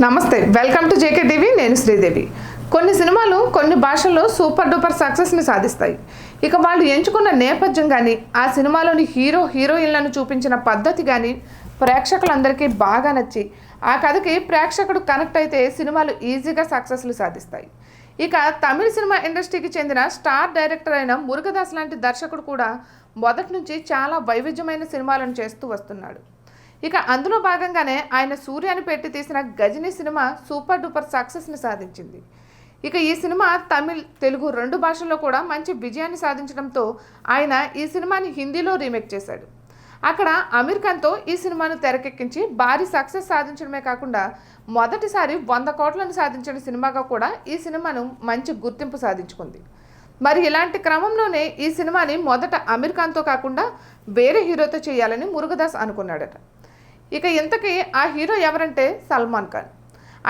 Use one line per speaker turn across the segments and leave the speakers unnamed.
నమస్తే welcome to JK TV నేను శ్రీదేవి. కొన్ని సినిమాలు కొన్ని భాషల్లో సూపర్ డూపర్ సక్సెస్ని సాధిస్తాయి. ఇక వాళ్ళు ఎంచుకున్న నేపథ్యం కానీ ఆ సినిమాలోని హీరో హీరోయిన్లను చూపించిన పద్ధతి కానీ ప్రేక్షకులందరికీ బాగా నచ్చి ఆ కథకి ప్రేక్షకుడు కనెక్ట్ అయితే సినిమాలు ఈజీగా సక్సెస్లు సాధిస్తాయి. ఇక తమిళ సినిమా ఇండస్ట్రీకి చెందిన స్టార్ డైరెక్టర్ అయిన మురుగదాస్ లాంటి దర్శకుడు కూడా మొదటి నుంచి చాలా వైవిధ్యమైన సినిమాలను చేస్తూ వస్తున్నాడు. ఇక అందులో భాగంగానే ఆయన సూర్యని పెట్టి తీసిన గజని సినిమా సూపర్ డూపర్ సక్సెస్ని సాధించింది. ఇక ఈ సినిమా తమిళ్ తెలుగు రెండు భాషల్లో కూడా మంచి విజయాన్ని సాధించడంతో ఆయన ఈ సినిమాని హిందీలో రీమేక్ చేశాడు. అక్కడ అమీర్ ఖాన్తో ఈ సినిమాను తెరకెక్కించి భారీ సక్సెస్ సాధించడమే కాకుండా మొదటిసారి వంద కోట్లను సాధించిన సినిమాగా కూడా ఈ సినిమాను మంచి గుర్తింపు సాధించుకుంది. మరి ఇలాంటి క్రమంలోనే ఈ సినిమాని మొదట అమీర్ ఖాన్తో కాకుండా వేరే హీరోతో చేయాలని మురుగదాస్ అనుకున్నాడట. ఇక ఇంతకీ ఆ హీరో ఎవరంటే సల్మాన్ ఖాన్.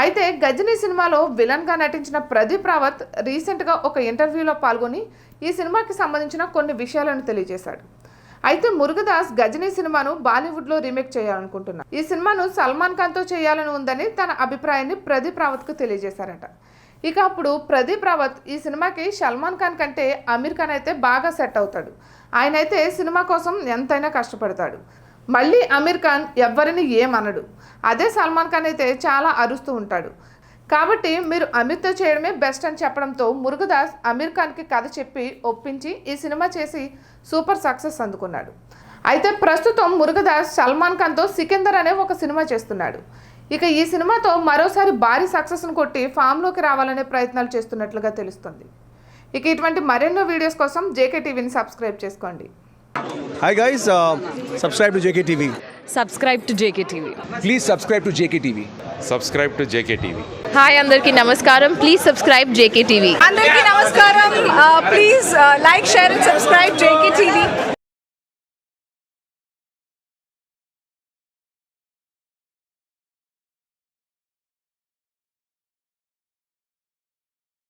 అయితే గజనీ సినిమాలో విలన్గా నటించిన ప్రదీప్ రావత్ రీసెంట్గా ఒక ఇంటర్వ్యూలో పాల్గొని ఈ సినిమాకి సంబంధించిన కొన్ని విషయాలను తెలియజేశాడు. అయితే మురుగదాస్ గజనీ సినిమాను బాలీవుడ్లో రీమేక్ చేయాలనుకుంటున్నారు ఈ సినిమాను సల్మాన్ ఖాన్తో చేయాలని ఉందని తన అభిప్రాయాన్ని ప్రదీప్ రావత్కు తెలియజేశారట. ఇక అప్పుడు ప్రదీప్ రావత్ ఈ సినిమాకి సల్మాన్ ఖాన్ కంటే అమీర్ ఖాన్ అయితే బాగా సెట్ అవుతాడు. ఆయన అయితే సినిమా కోసం ఎంతైనా కష్టపడతాడు. మళ్ళీ అమీర్ ఖాన్ ఎవ్వరిని ఏమనడు. అదే సల్మాన్ ఖాన్ అయితే చాలా అరుస్తూ ఉంటాడు. కాబట్టి మీరు అమీర్తో చేయడమే బెస్ట్ అని చెప్పడంతో మురుగదాస్ అమీర్ ఖాన్కి కథ చెప్పి ఒప్పించి ఈ సినిమా చేసి సూపర్ సక్సెస్ అందుకున్నాడు. అయితే ప్రస్తుతం మురుగదాస్ సల్మాన్ ఖాన్తో సికిందర్ అనే ఒక సినిమా చేస్తున్నాడు. ఇక ఈ సినిమాతో మరోసారి భారీ సక్సెస్ను కొట్టి ఫామ్లోకి రావాలనే ప్రయత్నాలు చేస్తున్నట్లుగా తెలుస్తుంది. ఇక ఇటువంటి మరెన్నో వీడియోస్ కోసం జేకే టీవీని సబ్స్క్రైబ్ చేసుకోండి.
Hi guys, uh, subscribe to JKTV.
Subscribe to JK TV
Please subscribe to JKTV.
Subscribe to JK TV
hi అందరికీ నమస్కారం. ప్లీజ్ సబ్స్క్రైబ్ జేకే టీవీ
అందరికీ నమస్కారం. Please like share and subscribe JK TV